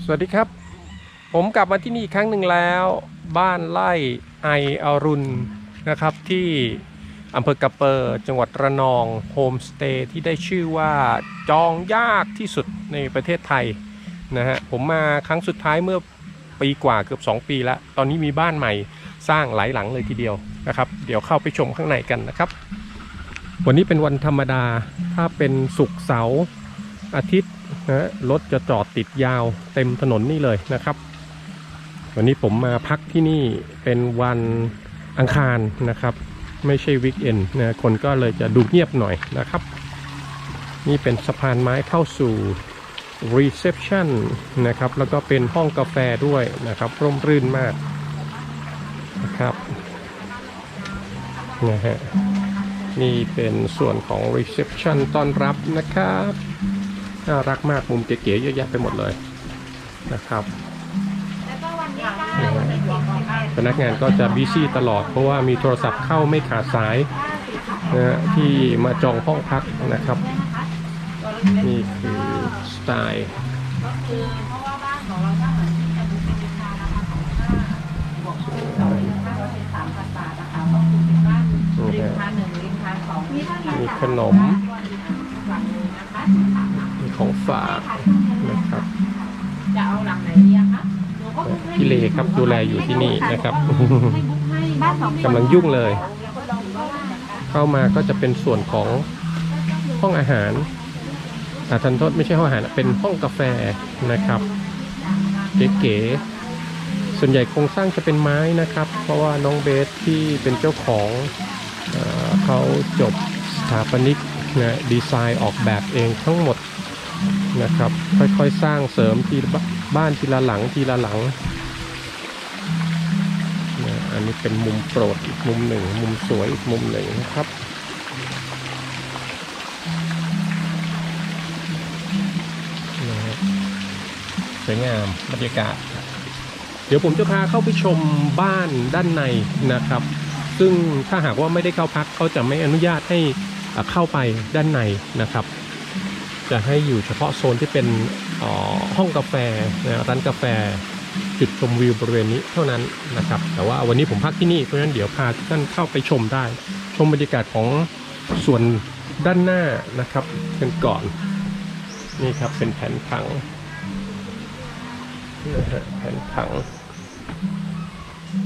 สวัสดีครับ ผมกลับมาที่นี่อีกครั้งหนึ่งแล้ว บ้านไร่ไออรุณนะครับที่อำเภอกระเปอร์จังหวัดระนองโฮมสเตย์ที่ได้ชื่อว่าจองยากที่สุดในประเทศไทยนะฮะผมมาครั้งสุดท้ายเมื่อปีกว่าเกือบ 2 ปีแล้ว ตอนนี้มีบ้านใหม่สร้างหลายหลังเลยทีเดียวนะครับ เดี๋ยวเข้าไปชมข้างในกันนะครับ วันนี้เป็นวันธรรมดาถ้าเป็นศุกร์เสาร์ อาทิตย์นะรถจะจอดติดยาวเต็มถนนนี่เลยนะครับ วันนี้ผมมาพักที่นี่เป็นวันอังคารนะครับ ไม่ใช่วิกเอนนะคนก็เลยจะดูเงียบหน่อยนะครับ นี่เป็นสะพานไม้เข้าสู่ reception นะครับ แล้วก็เป็นห้องกาแฟด้วยนะครับ ร่มรื่นมากนะครับนะฮะนี่เป็นส่วนของ reception ต้อนรับนะครับ น่ารักมากมุมเก๋ๆเยอะแยะไปหมดเลยนะครับแล้วก็วันที่เก้าวันที่สิบสิบเอ็ดพนักงานก็จะบิซี่ตลอดเพราะว่ามีโทรศัพท์เข้าไม่ขาดสายนะฮะที่มาจองห้องพักนะครับ นี่คือสไตล์ก็คือเพราะว่าบ้านของเราถ้าเหมือนที่จะดูเป็นราคาราคาของค่าบวกเพิ่มเราเป็นค่าเราเป็นสาม ขนมฝั่งหนึ่งนะคะมีของฝากนะครับจะเอาหลังไหนดีอะคะหนูก็บุ๊กให้พี่เลครับดูแลอยู่ที่นี่นะครับให้บุ๊กให้บ้านสองกำลังยุ่งเลยแล้วก็ลองดูว่านะคะเข้ามาก็จะเป็นส่วนของห้องอาหารอาทันโทษไม่ใช่ห้องอาหาร เป็นห้องกาแฟนะครับเก๋ๆส่วนใหญ่โครงสร้างจะเป็นไม้นะครับ เพราะว่าน้องเบสที่เป็นเจ้าของเออเขาจบสถาปนิกนะดีไซน์ออกแบบเองทั้งหมด นะครับ ค่อยๆสร้างเสริมทีบบ้านทีละหลังทีละหลังนะอันนี้เป็นมุมโปรดอีกมุมหนึ่ง มุมสวยอีกมุมหนึ่งนะครับนะสวยงามบรรยากาศ เดี๋ยวผมจะพาเข้าไปชมบ้านด้านในนะครับ ซึ่งถ้าหากว่าไม่ได้เข้าพักเขาจะไม่อนุญาตให้เข้าไปด้านในนะครับ จะให้อยู่เฉพาะโซนที่เป็นห้องกาแฟนะร้านกาแฟจุดชมวิวบริเวณนี้เท่านั้นนะครับ แต่ว่าวันนี้ผมพักที่นี่เพราะฉะนั้นเดี๋ยวพาทุกท่านเข้าไปชมได้ ชมบรรยากาศของส่วนด้านหน้านะครับกันก่อนนี่ครับเป็นแผนผังนะฮะแผนผัง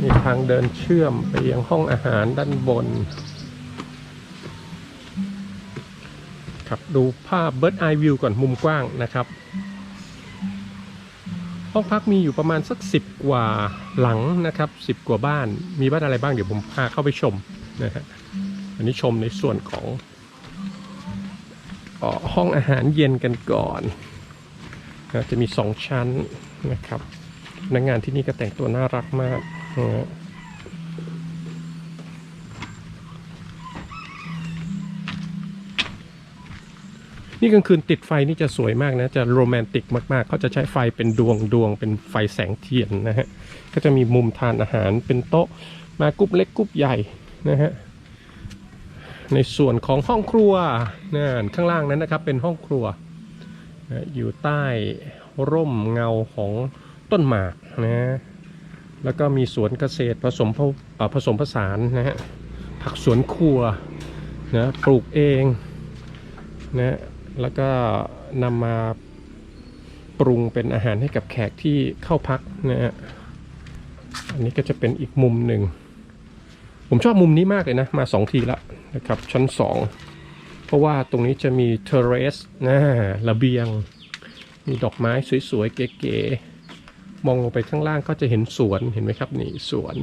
มีทางเดินเชื่อมไปยังห้องอาหารด้านบน ครับดูภาพ Bird Eye View ก่อนมุมกว้างนะครับ ห้องพักมีอยู่ประมาณสักสิบกว่าหลังนะครับสิบกว่าบ้าน มีบ้านอะไรบ้างเดี๋ยวผมพาเข้าไปชมนะฮะอันนี้ชมในส่วนของออห้องอาหารเย็นกันก่อนนะจะมีสองชั้นนะครับพนักงานที่นี่ก็แต่งตัวน่ารักมากนะ นี่กลางคืนติดไฟนี่จะสวยมากนะ จะโรแมนติกมากๆ เขาจะใช้ไฟเป็นดวงดวงเป็นไฟแสงเทียนนะฮะ ก็จะมีมุมทานอาหารเป็นโต๊ะมากรุ๊ปเล็กกรุ๊ปใหญ่นะฮะ ในส่วนของห้องครัวนะข้างล่างนั้นนะครับเป็นห้องครัวนะอยู่ใต้ร่มเงาของต้นหมากนะ แล้วก็มีสวนเกษตรผสมผสมผสานนะฮะ ผักสวนครัวนะปลูกเองนะ แล้วก็นำมาปรุงเป็นอาหารให้กับแขกที่เข้าพักนะฮะอันนี้ก็จะเป็นอีกมุมหนึ่ง ผมชอบมุมนี้มากเลยนะ มาสองทีละนะครับชั้นสองเพราะว่าตรงนี้จะมีเทเรสนะระเบียง มีดอกไม้สวยๆ เก๋ๆ มองลงไปข้างล่างก็จะเห็นสวนเห็นไหมครับนี่สวน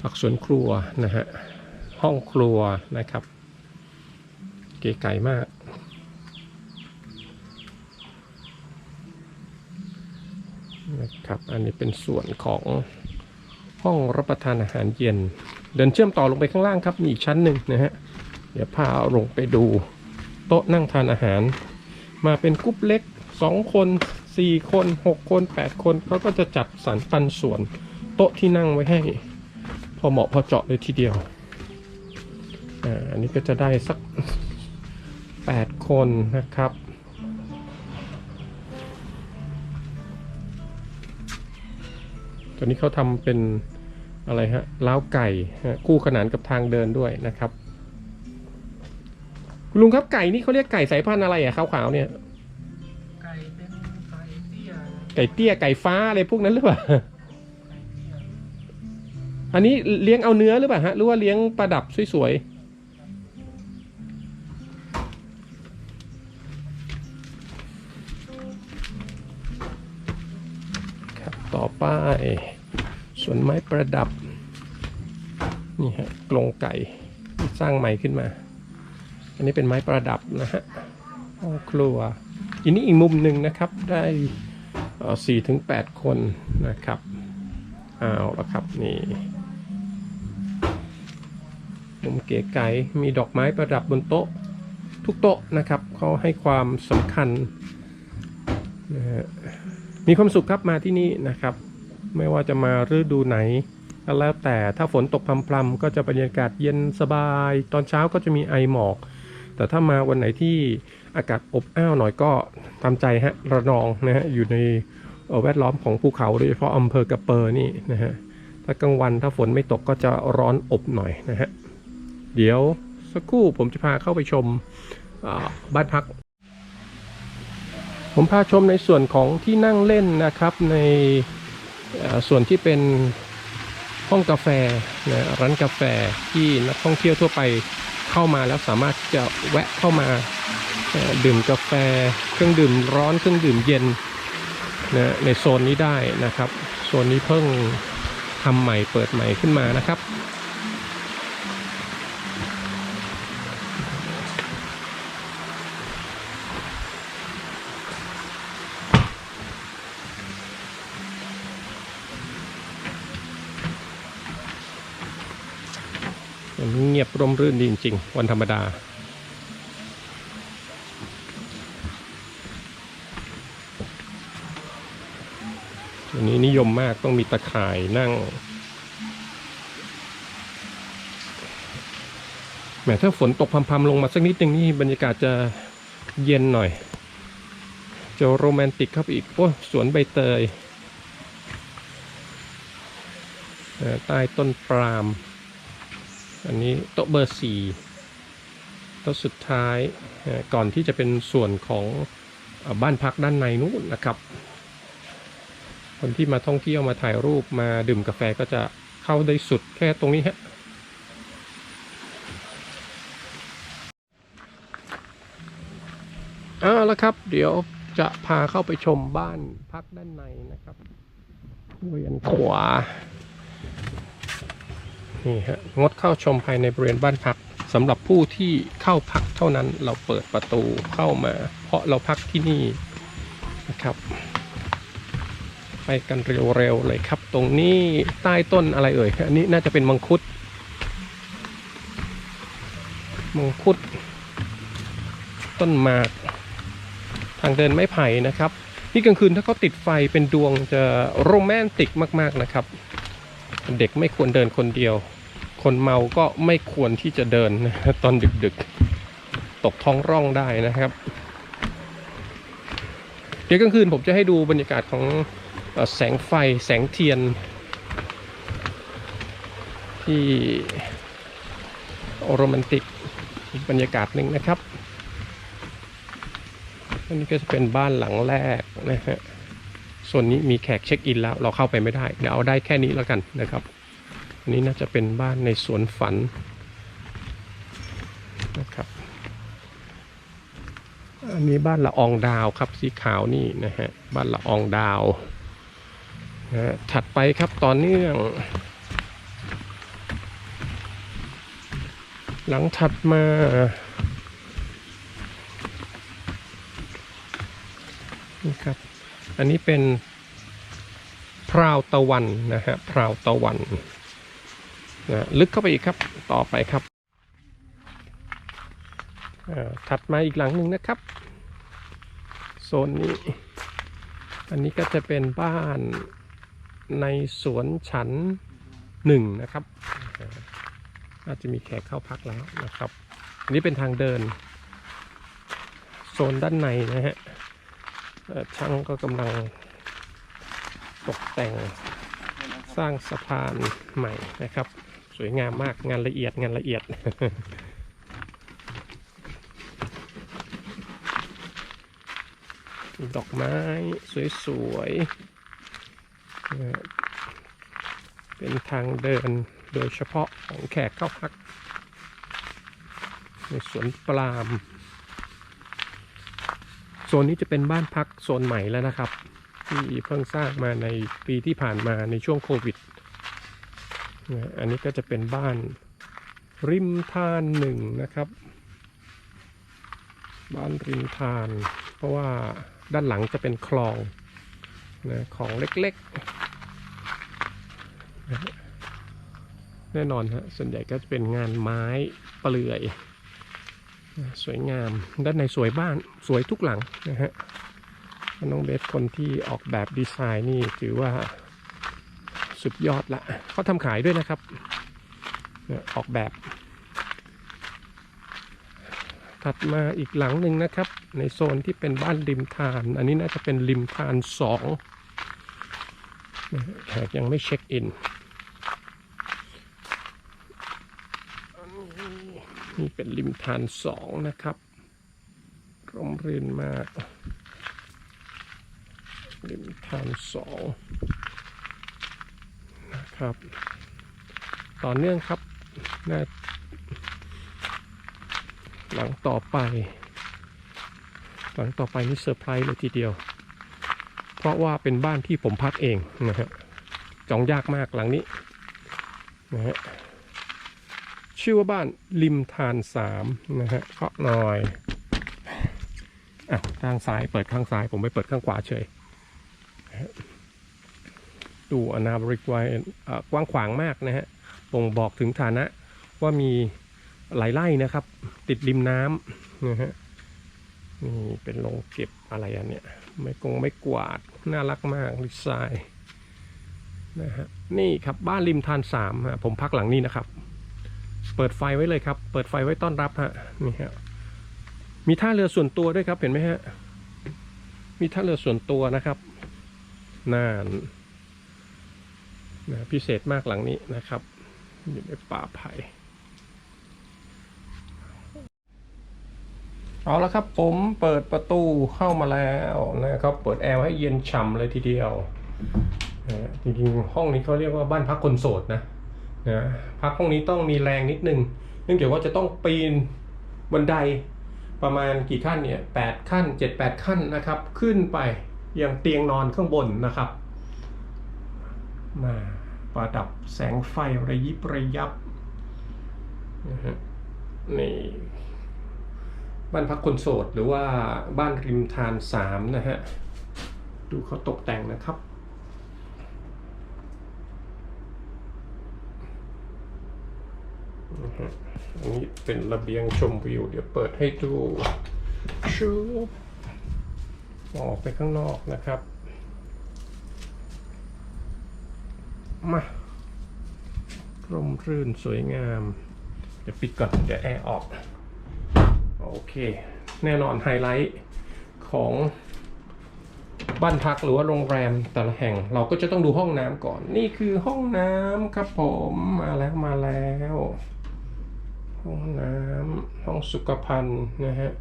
ผักสวนครัวนะฮะห้องครัวนะครับ เก๋ไก๋มาก นะครับ อันนี้เป็นส่วนของห้องรับประทานอาหารเย็น เดินเชื่อมต่อลงไปข้างล่างครับ มีอีกชั้นหนึ่งนะฮะ เดี๋ยวพาลงไปดูโต๊ะนั่งทานอาหาร มาเป็นกรุ๊ปเล็ก 2 คน 4 คน 6 คน 8 คนเขาก็จะจัดสรรปันส่วนโต๊ะที่นั่งไว้ให้ พอเหมาะพอเจาะเลยทีเดียว อ่า อันนี้ก็จะได้สัก 8 คนนะครับ ตัวนี้เขาทำเป็นอะไรฮะล้าวไก่ฮะคู่ขนานกับทางเดินด้วยนะครับคุณลุงครับไก่นี่เขาเรียกไก่สายพันธุ์อะไรอะขาวๆเนี่ยไก่เป็นไก่เตี้ยไก่เตี้ยไก่ฟ้าอะไรพวกนั้นหรือเปล่าไก่เตี้ยอันนี้เลี้ยงเอาเนื้อหรือเปล่าฮะหรือว่าเลี้ยงประดับสวยๆ ส่วนไม้ประดับ นี่ฮะกรงไก่สร้างใหม่ขึ้นมา อันนี้เป็นไม้ประดับนะฮะห้องครัวอันนี้อีกมุมหนึ่งนะครับได้สี่ถึงแปดคนนะครับเอาละครับนี่มุมเก๋ไก๋มีดอกไม้ประดับบนโต๊ะทุกโต๊ะนะครับเขาให้ความสำคัญนะฮะมีความสุขครับมาที่นี่นะครับ ไม่ว่าจะมาฤดูไหนก็แล้วแต่ถ้าฝนตกพรำๆก็จะบรรยากาศเย็นสบาย ตอนเช้าก็จะมีไอหมอก แต่ถ้ามาวันไหนที่อากาศอบอ้าวหน่อยก็ตามใจฮะระนองนะฮะอยู่ในแวดล้อมของภูเขาโดยเฉพาะอำเภอกระเปอร์นี่นะฮะถ้ากลางวันถ้าฝนไม่ตกก็จะร้อนอบหน่อยนะฮะเดี๋ยวสักครู่ผมจะพาเข้าไปชมบ้านพัก ผมพาชมในส่วนของที่นั่งเล่นนะครับใน ส่วนที่เป็นห้องกาแฟนะร้านกาแฟที่นักท่องเที่ยวทั่วไปเข้ามาแล้วสามารถจะแวะเข้ามาดื่มกาแฟเครื่องดื่มร้อนเครื่องดื่มเย็นนะในโซนนี้ได้นะครับ โซนนี้เพิ่งทำใหม่เปิดใหม่ขึ้นมานะครับ เงียบร่มรื่นดีจริงๆ วันธรรมดาวันนี้นิยมมากต้องมีตะข่ายนั่งแหมถ้าฝนตกพรำๆลงมาสักนิดหนึ่งนี่บรรยากาศจะเย็นหน่อย จะโรแมนติกเข้าไปอีก โอ้สวนใบเตยใต้ต้นปาล์ม อันนี้โต๊ะเบอร์สี่โต๊ะสุดท้ายก่อนที่จะเป็นส่วนของบ้านพักด้านในนู้นนะครับ คนที่มาท่องเที่ยวมาถ่ายรูปมาดื่มกาแฟก็จะเข้าได้สุดแค่ตรงนี้ฮะเอาละครับ เดี๋ยวจะพาเข้าไปชมบ้านพักด้านในนะครับเวียนขวา นี่ฮะงดเข้าชมภายในบริเวณบ้านพักสำหรับผู้ที่เข้าพักเท่านั้นเราเปิดประตูเข้ามา เพราะเราพักที่นี่นะครับ ไปกันเร็วๆเลยครับ ตรงนี้ใต้ต้นอะไรเอ่ยอันนี้น่าจะเป็นมังคุดมังคุด ต้นหมาก ทางเดินไม้ไผ่นะครับนี่กลางคืนถ้าเขาติดไฟเป็นดวงจะโรแมนติกมากๆนะครับ เด็กไม่ควรเดินคนเดียว คนเมาก็ไม่ควรที่จะเดินนะตอนดึกๆ ตกท้องร่องได้นะครับ เดี๋ยวกลางคืนผมจะให้ดูบรรยากาศของแสงไฟแสงเทียน ที่โรแมนติกอีกบรรยากาศหนึ่งนะครับอันนี้ก็จะเป็นบ้านหลังแรกนะฮะ ส่วนนี้มีแขกเช็คอินแล้วเราเข้าไปไม่ได้ เดี๋ยวเอาได้แค่นี้แล้วกันนะครับ อันนี้น่าจะเป็นบ้านในสวนฝันนะครับ อันนี้บ้านละอองดาวครับสีขาวนี่นะฮะบ้านละอองดาวนะฮะถัดไปครับต่อเนื่อง หลังถัดมานี่ครับ อันนี้เป็นพราวตะวันนะฮะพราวตะวันนะลึกเข้าไปอีกครับต่อไปครับถัดมาอีกหลังหนึ่งนะครับโซนนี้ อันนี้ก็จะเป็นบ้านในสวนฉันหนึ่งนะครับอาจจะมีแขกเข้าพักแล้วนะครับอันนี้เป็นทางเดิน โซนด้านในนะฮะ ช่างก็กำลังตกแต่งสร้างสะพานใหม่นะครับ สวยงามมากงานละเอียดงานละเอียดดอกไม้สวยๆ เป็นทางเดินโดยเฉพาะของแขกเข้าพัก ในสวนปลาล์ม โซนนี้จะเป็นบ้านพักโซนใหม่แล้วนะครับ ที่เพิ่งสร้างมาในปีที่ผ่านมาในช่วงโควิดนะอันนี้ก็จะเป็นบ้านริมทานหนึ่งนะครับ บ้านริมทาน เพราะว่าด้านหลังจะเป็นคลองนะของเล็กๆ แน่นอนฮะส่วนใหญ่ก็จะเป็นงานไม้เปลือย สวยงามด้านในสวยบ้านสวยทุกหลังนะฮะน้องเบสคนที่ออกแบบดีไซน์นี่ถือว่าสุดยอดละเขาทำขายด้วยนะครับ ออกแบบ ถัดมาอีกหลังหนึ่งนะครับ ในโซนที่เป็นบ้านริมทาน อันนี้น่าจะเป็นริมทานสองแขกยังไม่เช็คอินอันนี้ นี่เป็นริมทานสองนะครับร่มรื่นมาก ริมทางสองนะครับ ต่อเนื่องครับน้าหลังต่อไป หลังต่อไปนี่เซอร์ไพรส์เลยทีเดียว เพราะว่าเป็นบ้านที่ผมพักเองนะฮะจองยากมากหลังนี้นะฮะ ชื่อว่าบ้านริมทานสามนะฮะเคาะหน่อยอะข้างซ้ายเปิดข้างซ้าย ผมไปเปิดข้างขวาเฉยดูอนาบริกไว้กว้างขวางมากนะฮะบ่งบอกถึงฐานะว่ามีหลายไร่นะครับ ติดริมน้ำนะฮะนี่เป็นโรงเก็บอะไรอันเนี้ยไม่กงไม่กวาด น่ารักมากดีไซน์นะฮะนี่ครับบ้านริมทานสามผมพักหลังนี้นะครับ เปิดไฟไว้เลยครับ เปิดไฟไว้ต้อนรับฮะนี่ฮะมีท่าเรือส่วนตัวด้วยครับเห็นไหมฮะมีท่าเรือส่วนตัวนะครับน่านนะพิเศษมากหลังนี้นะครับ อยู่ในป่าไผ่เอาละครับผมเปิดประตูเข้ามาแล้วนะครับเปิดแอร์ให้เย็นฉ่ำเลยทีเดียวจริงๆห้องนี้เขาเรียกว่าบ้านพักคนโสดนะ นะพักห้องนี้ต้องมีแรงนิดนึง เนื่องจากว่าจะต้องปีนบันไดประมาณกี่ขั้นเนี่ยแปดขั้นเจ็ดแปดขั้นนะครับ ขึ้นไปยังเตียงนอนข้างบนนะครับ มาประดับแสงไฟระยิบระยับนะฮะนี่บ้านพักคนโสดหรือว่าบ้านริมทานสามนะฮะ ดูเขาตกแต่งนะครับ นะฮะอันนี้เป็นระเบียงชมวิว เดี๋ยวเปิดให้ดูชูบออกไปข้างนอกนะครับ มาร่มรื่นสวยงาม เดี๋ยวปิดก่อน เดี๋ยวแอร์ออก โอเค แน่นอนไฮไลท์ของบ้านพักหรือว่าโรงแรมแต่ละแห่งเราก็จะต้องดูห้องน้ำก่อน นี่คือห้องน้ำครับผม มาแล้วมาแล้ว ห้องน้ำห้องสุขภัณฑ์นะฮะ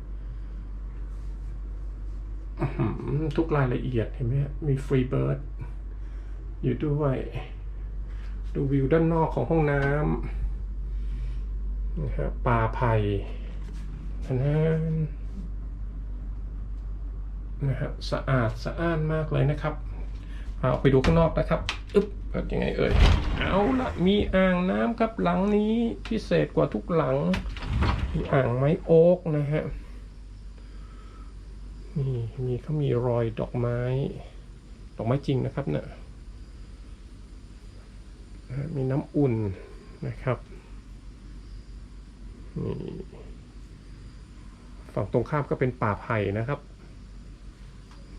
ทุกรายละเอียดเห็นไหมมีฟรีเบิร์ดอยู่ด้วยดูวิวด้านนอกของห้องน้ำนะฮะป่าไผ่ท่านนนะฮะสะอาดสะอ้านมากเลยนะครับเอาไปดูข้างนอกนะครับอึ๊บ เปิดยังไงเอ่ย เอาละมีอ่างน้ำครับหลังนี้พิเศษกว่าทุกหลัง มีอ่างไม้โอ๊กนะฮะ นี่มีเขามีรอยดอกไม้ ดอกไม้จริงนะครับเนะี่ยมีน้ำอุ่นนะครับนี่ฝั่งตรงข้ามก็เป็นป่าไผ่นะครับ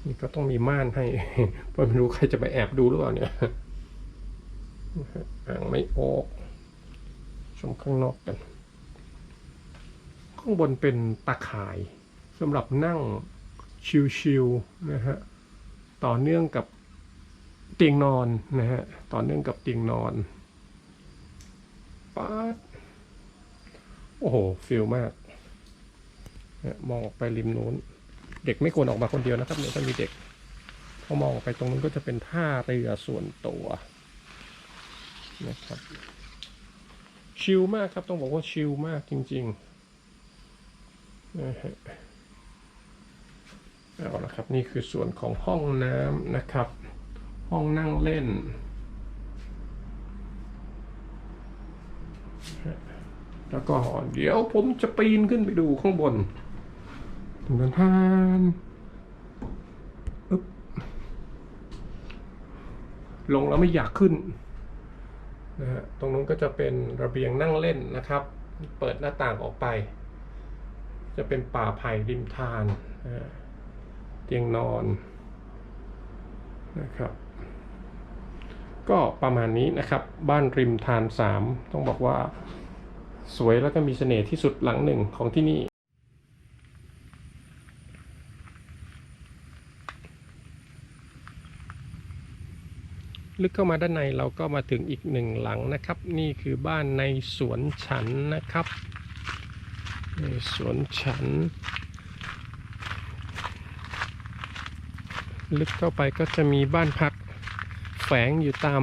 นี่ก็ต้องมีม่านให้เพราะไม่รู้ใครจะไปแอบดูหรือเปล่าเนี่ย อ่างไม่โอกชมข้างนอกกัน ข้างบนเป็นตาข่ายสำหรับนั่งชิลๆนะฮะต่อเนื่องกับเตียงนอนนะฮะต่อเนื่องกับเตียงนอนป๊าดโอ้โหฟิลมากมองออกไปริมนู้น เด็กไม่ควรออกมาคนเดียวนะครับเดี๋ยวถ้ามีเด็กพอมองออกไปตรงนู้นก็จะเป็นท่าเรือส่วนตัว นะครับ ชิลมากครับต้องบอกว่าชิลมากจริงๆนะฮะเอาละครับนี่คือส่วนของห้องน้ำนะครับ ห้องนั่งเล่น แล้วก็เดี๋ยวผมจะปีนขึ้นไปดูข้างบนถึงนั้นทานลงแล้วไม่อยากขึ้น นะฮะตรงนู้นก็จะเป็นระเบียงนั่งเล่นนะครับ เปิดหน้าต่างออกไป จะเป็นป่าไผ่ริมทานนะเตียงนอนนะครับ ก็ประมาณนี้นะครับ บ้านริมทานสามต้องบอกว่าสวยแล้วก็มีเสน่ห์ที่สุดหลังหนึ่งของที่นี่ ลึกเข้ามาด้านในเราก็มาถึงอีกหนึ่งหลังนะครับ นี่คือบ้านในสวนฉันนะครับในสวนฉัน ลึกเข้าไปก็จะมีบ้านพักแฝงอยู่ตาม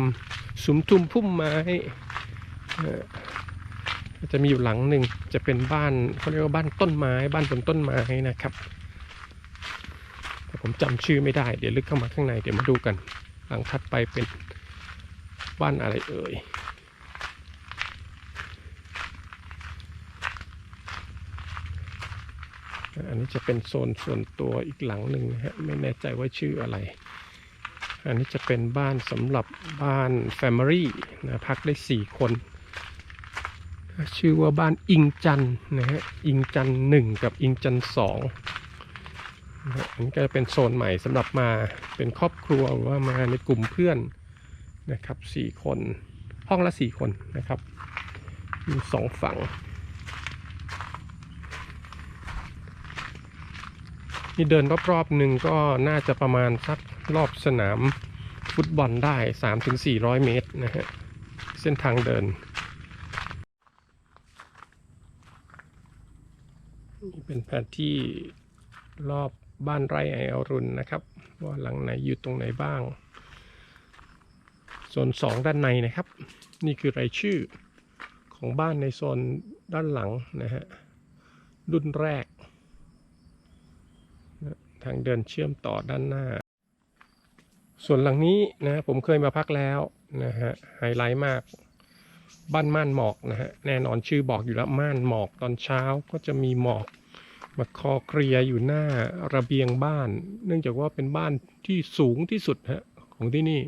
สุมทุมพุ่มไม้จะมีอยู่หลังหนึ่งจะเป็นบ้านเขาเรียกว่าบ้านต้นไม้บ้านบนต้นไม้นะครับแต่ผมจำชื่อไม่ได้เดี๋ยวลึกเข้ามาข้างในเดี๋ยวมาดูกัน หลังถัดไปเป็น บ้านอะไรเอ่ยอันนี้จะเป็นโซนส่วนตัวอีกหลังหนึ่งนะฮะไม่แน่ใจว่าชื่ออะไร อันนี้จะเป็นบ้านสำหรับบ้าน Family นะพักได้ 4 คน ชื่อว่าบ้านอิงจันนะฮะอิงจันหนึ่งกับอิงจันสองอันนี้ก็จะเป็นโซนใหม่สำหรับมาเป็นครอบครัวหรือว่ามาในกลุ่มเพื่อน นะครับสี่คน ห้องละสี่คนนะครับมีสองฝั่ง นี่เดินรอบๆหนึ่งก็น่าจะประมาณสักรอบสนามฟุตบอลได้ 3-400 เมตรนะฮะ เส้นทางเดิน นี่เป็นแผนที่รอบบ้านไร่ไออรุณนะครับ ว่าหลังไหนอยู่ตรงไหนบ้าง โซน 2 ด้านในนะครับ นี่คือรายชื่อของบ้านในโซนด้านหลังนะฮะรุ่นแรก ทางเดินเชื่อมต่อด้านหน้า ส่วนหลังนี้นะผมเคยมาพักแล้วนะฮะไฮไลท์มากบ้านม่านหมอกนะฮะแน่นอนชื่อบอกอยู่แล้วม่านหมอกตอนเช้าก็จะมีหมอกมาคลอเคลียอยู่หน้าระเบียงบ้าน เนื่องจากว่าเป็นบ้านที่สูงที่สุดฮะของที่นี่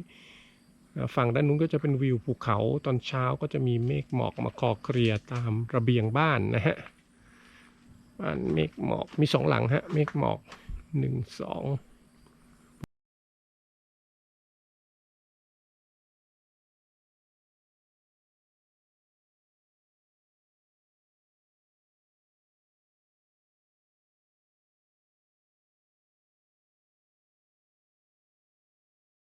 ฝั่งด้านนู้นก็จะเป็นวิวภูเขาตอนเช้าก็จะมีเมฆหมอกมาคลอเคลียตามระเบียงบ้านนะฮะบ้านเมฆหมอกมีสองหลังฮะเมฆหมอกหนึ่งสอง